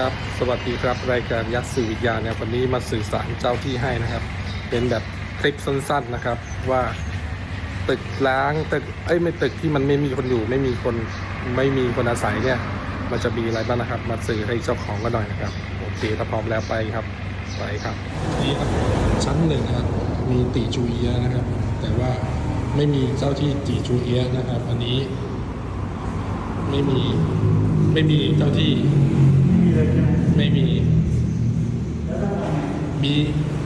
ครับ สวัสดีครับ รายการยักษ์สื่อวิญญาณเนี่ยวันนี้มาสื่อสารเจ้าที่ให้นะครับ เป็นแบบคลิปสั้นๆนะครับ ว่าตึกล้างตึกเอ้ยไม่ตึกที่มันไม่มีคนอยู่ ไม่มีคนไม่มีคนอาศัยเนี่ย มันจะมีอะไรบ้างนะครับ มาสื่อให้เจ้าของกันหน่อยนะครับโอเคถ้าพร้อมแล้วไปครับไปครับนี่ครับชั้นหนึ่งครับมีตีจูเอียนะครับ แต่ว่าไม่มีเจ้าที่ตีจูเอียนะครับ อันนี้ ไม่มีไม่มีเจ้าที่ ไม่มีมี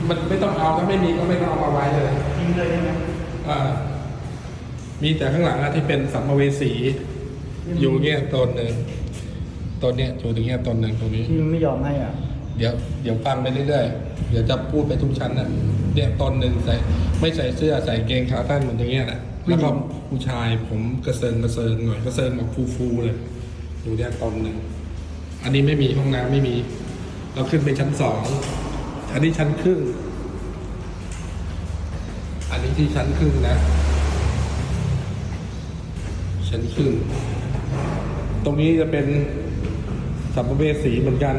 มันไม่ต้องเอาถ้าไม่มีก็ไม่ต้องเอามาไว้เลยทิ้งเลยใช่ไหมอ่ามีแต่ข้างหลังอะที่เป็นสัมภเวสี อยู่เงี้ยตนหนึ่งตนเนี้ยอยู่ตรงเงี้ยตนหนึ่งตรงนี้ ที่ไม่ยอมให้อะ เดี๋ยวเดี๋ยวฟังไปเรื่อยๆ เดี๋ยวจะพูดไปทุกชั้นน่ะเนี่ยตนหนึ่งใส่ไม่ใส่เสื้อใส่เกงขาสั้นเหมือนอย่างเงี้ยนะแล้วก็ผู้ชายผมกระเซิงกระเซิงหน่อยกระเซิงแบบฟูๆเลยอยู่เนี่ยตนหนึ่ง อันนี้ไม่มีห้องน้ำไม่มี เราขึ้นไปชั้นสองอันนี้ชั้นครึ่ง อันนี้ที่ชั้นครึ่งนะ ชั้นครึ่ง ตรงนี้จะเป็นสัมภเวสีเหมือนกัน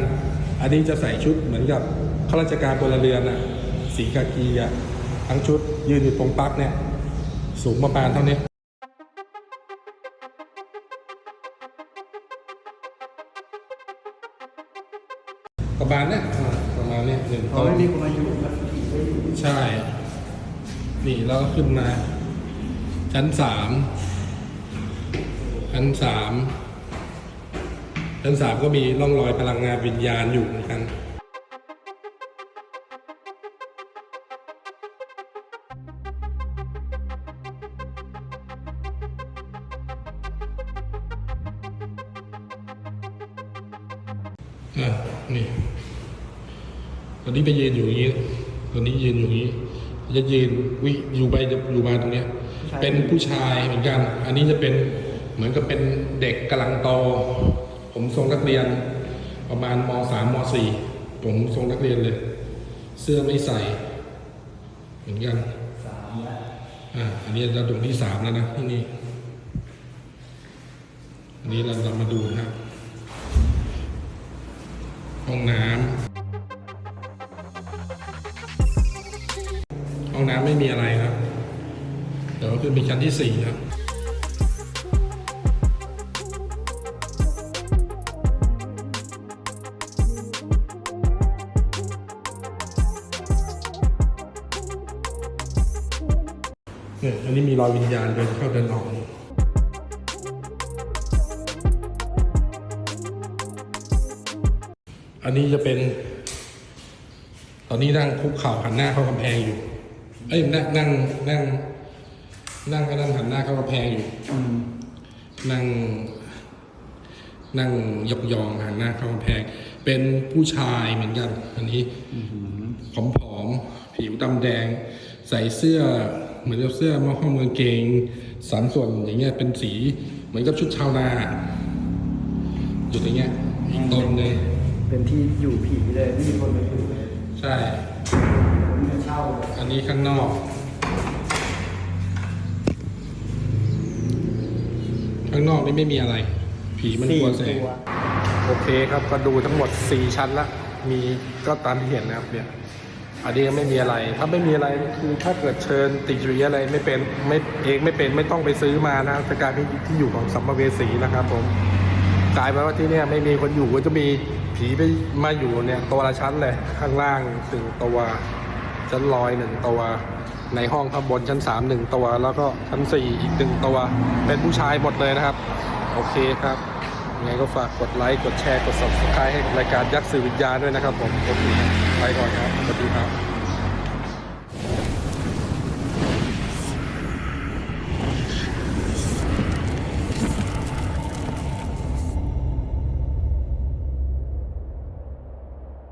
อันนี้จะใส่ชุดเหมือนกับข้าราชการพลเรือนอะสีกากีอะทั้งชุดยืนอยู่ตรงปลั๊กเนี่ย สูงประมาณเท่านี้ ประมาณเนี้ยอ่าประมาณเนี้ยหนึ่งเขาต้นไม่มีคนมาอยู่แล้วผีก็อยู่ใช่ นี่แล้วก็ขึ้นมา ชั้นสามชั้นสามชั้นสามก็มีร่องรอยพลังงานวิญญาณอยู่เหมือนกัน อะนี่ ตอนนี้ไปยืนอยู่อย่างนี้ ตอนนี้ยืนอยู่อย่างนี้ จะยืนวิอยู่ไปอยู่มาตรงเนี้ย เป็นผู้ชายเหมือนกัน อันนี้จะเป็นเหมือนกับเป็นเด็กกำลังโต ผมทรงนักเรียน ประมาณมสามมสี่ผมทรงนักเรียนเลย เสื้อไม่ใส่ เหมือนกันสามแล้วอ่าอันนี้เราตรงที่สามแล้วนะที่นี่อันนี้เราเรามาดูนะครับห้องน้ำ องน้ำไม่มีอะไรครับ เดี๋ยวขึ้นไปชั้นที่สี่ครับเนี่ยอันนี้มีรอยวิญญาณเดินเข้าเดินออกอันนี้จะเป็น ตอนนี้นั่งคุกเข่าหันหน้าเข้ากำแพงอยู่ เอ้ยนั่งนั่งนั่งนั่งก็นั่งหันหน้าเข้ากำแพงอยู่ อืมนั่ง นั่งยองยองๆหันหน้าเข้ากำแพง เป็นผู้ชายเหมือนกัน อันนี้ผอมๆผิวดำแดง ใส่เสื้อ เหมือนกับเสื้อมาห้องเมืองเกงสันส่วนอย่างเงี้ยเป็นสีเหมือนกับชุดชาวนาอยู่ตรงเงี้ยอีกตนหนึ่งเป็นที่อยู่ผีเลยไม่มีคนมาอยู่เลยใช่ไม่ เช่าเลยอันนี้ข้างนอก ข้างนอกนี่ไม่มีอะไร ผีมันกลัวแสงตัวโอเคครับก็ดูทั้งหมด 4 ชั้นละ มีก็ตามที่เห็นนะครับเนี่ย อันนี้ไม่มีอะไร ถ้าไม่มีอะไรคือถ้าเกิดเชิญติจุยอะไรไม่เป็นไม่เองไม่เป็นไม่ต้องไปซื้อมานะจะกลายเป็นที่อยู่ของสัมภเวสีนะครับผมกลายเป็นว่าที่เนี่ยไม่มีคนอยู่ก็จะมีผีไปมาอยู่เนี่ยตัวละชั้นเลยข้างล่างหนึ่งตัว ชั้นลอยหนึ่งตัว ในห้องข้างบนชั้นสามหนึ่งตัว แล้วก็ชั้นสี่อีกหนึ่งตัว เป็นผู้ชายหมดเลยนะครับ โอเคครับยังไงก็ฝากกดไลค์กดแชร์กด subscribe ให้กับรายการยักษ์สื่อวิญญาณด้วยนะครับผมโอเคไปก่อนครับสวัสดีครับ